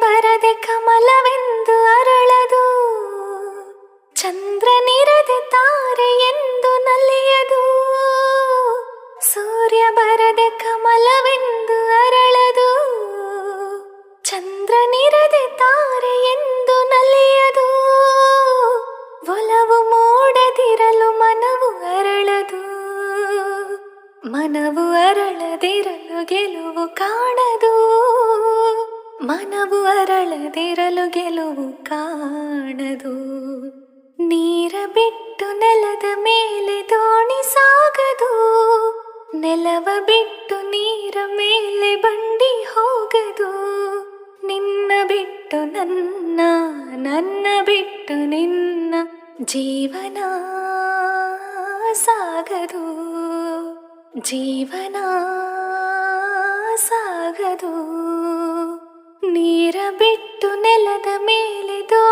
ಬರದೆ ಕಮಲವೆಂದು ಅರಳದು. ಚಂದ್ರನಿರದೆ ತಾರೆ ಎಂದು ನಲಿಯದು. ಸೂರ್ಯ ಬರದೆ ಕಮಲವೆಂದು ಅರಳದು. ಚಂದ್ರನಿರದೆ ತಾರೆ ಎಂದು ನಲಿಯದು. ಒಲವು ಮೂಡದಿರಲು ಮನವು ಅರಳದು. ಮನವು ಅರಳದಿರಲು ಗೆಲುವು ಕಾಣದು ಮನವು ಅರಳದಿರಲು ಗೆಲುವು ಕಾಣದು. ನೀರ ಬಿಟ್ಟು ನೆಲದ ಮೇಲೆ ದೋಣಿ ಸಾಗದು. ನೆಲವ ಬಿಟ್ಟು ನೀರ ಮೇಲೆ ಬಂಡಿ ಹೋಗದು. ನಿನ್ನ ಬಿಟ್ಟು ನನ್ನ ನನ್ನ ಬಿಟ್ಟು ನಿನ್ನ ಜೀವನ ಸಾಗದು. ಜೀವನ ಸಾಗದು. ನೀರ ಬಿಟ್ಟು ನೆಲದ ಮೇಲೆ ದೋಣಿ ಸಾಗದು